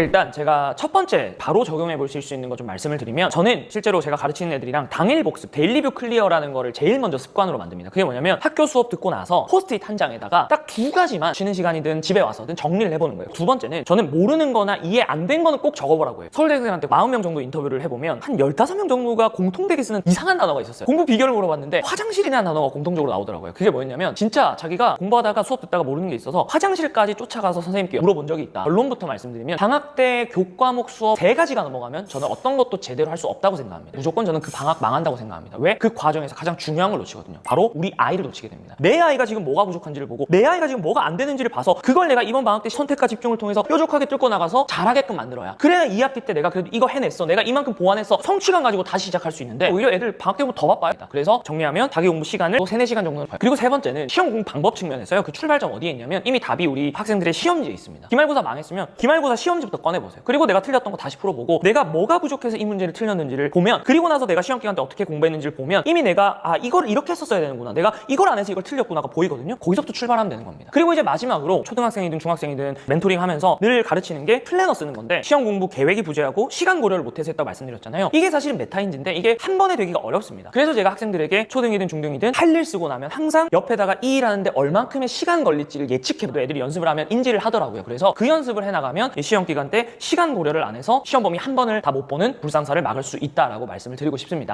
일단 제가 첫 번째 바로 적용해 보실 수 있는 거 좀 말씀을 드리면 저는 실제로 제가 가르치는 애들이랑 당일 복습, 데일리뷰 클리어라는 거를 제일 먼저 습관으로 만듭니다. 그게 뭐냐면 학교 수업 듣고 나서 포스트잇 한 장에다가 딱 두 가지만 쉬는 시간이든 집에 와서든 정리를 해보는 거예요. 두 번째는 저는 모르는 거나 이해 안 된 거는 꼭 적어보라고 해요. 서울대생한테 40명 정도 인터뷰를 해보면 한 15명 정도가 공통되게 쓰는 이상한 단어가 있었어요. 공부 비결을 물어봤는데 화장실이라는 단어가 공통적으로 나오더라고요. 그게 뭐였냐면 진짜 자기가 공부하다가 수업 듣다가 모르는 게 있어서 화장실까지 쫓아가서 선생님께 물어본 적이 있다. 결론부터 말씀드리면 방학 때 교과목 수업 세 가지가 넘어가면 저는 어떤 것도 제대로 할 수 없다고 생각합니다. 무조건 저는 그 방학 망한다고 생각합니다. 왜? 그 과정에서 가장 중요한 걸 놓치거든요. 바로 우리 아이를 놓치게 됩니다. 내 아이가 지금 뭐가 부족한지를 보고 내 아이가 지금 뭐가 안 되는지를 봐서 그걸 내가 이번 방학 때 선택과 집중을 통해서 뾰족하게 뚫고 나가서 잘하게끔 만들어야 그래야 2학기 때 내가 그래도 이거 해냈어. 내가 이만큼 보완해서 성취감 가지고 다시 시작할 수 있는데 오히려 애들 방학 때보다 더 바빠요. 그래서 정리하면 자기 공부 시간을 또 3, 4시간 정도는 봐요. 그리고 세 번째는 시험 공부 방법 측면에서요. 그 출발점 어디에 있냐면 이미 답이 우리 학생들의 시험지에 있습니다. 기말고사 망했으면 기말고사 시험지부터 꺼내보세요. 그리고 내가 틀렸던 거 다시 풀어보고 내가 뭐가 부족해서 이 문제를 틀렸는지를 보면 그리고 나서 내가 시험 기간 때 어떻게 공부했는지를 보면 이미 내가 아 이걸 이렇게 했었어야 되는구나. 내가 이걸 안 해서 이걸 틀렸구나가 보이거든요. 거기서부터 출발하면 되는 겁니다. 그리고 이제 마지막으로 초등학생이든 중학생이든 멘토링 하면서 늘 가르치는 게 플래너 쓰는 건데 시험 공부 계획이 부재하고 시간 고려를 못해서 했다고 말씀드렸잖아요. 이게 사실은 메타인지인데 이게 한 번에 되기가 어렵습니다. 그래서 제가 학생들에게 초등이든 중등이든 할 일 쓰고 나면 항상 옆에다가 이 일하는데 얼만큼의 시간 걸릴지를 예측해도 애들이 연습을 하면 인지를 하더라고요. 그래서 그 연습을 해나가면 이 시험 기간 때 시간 고려를 안 해서 시험 범위 한 번을 다 못 보는 불상사를 막을 수 있다라고 말씀을 드리고 싶습니다.